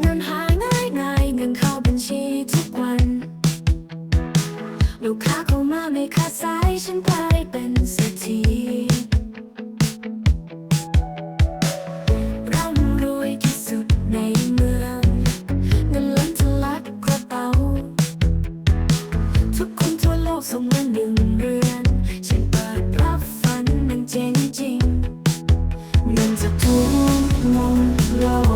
เงินหาง่ายง่ายเงินเข้าบัญชีทุกวัน ลูกค้าเข้ามาไม่าสายฉันกลายเป็นเศรษฐีร่รวยที่สุดในเมือง เงินล้นทลักกระเป๋า ทุกคนทั่วโลกส่งเงินหนึ่งเรือน ฉันเปิดรับฝันเงินจะทุ่ง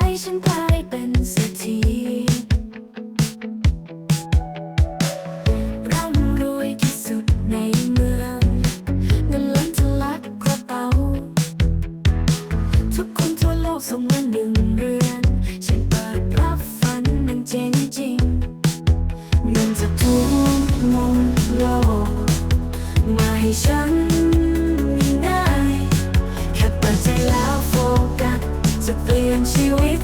ให้ฉันง่ายแค่เปิดใจแล้วโฟกัสจะเปลี่ยนชีวิต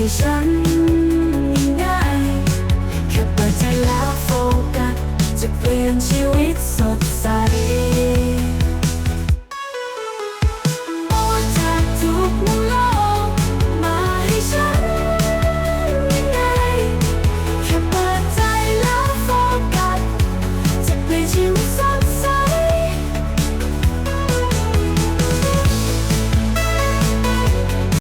ให้ฉันง่ายแค่เปิดใจแล้วโฟกัสจะเปลี่ยนชีวิตสด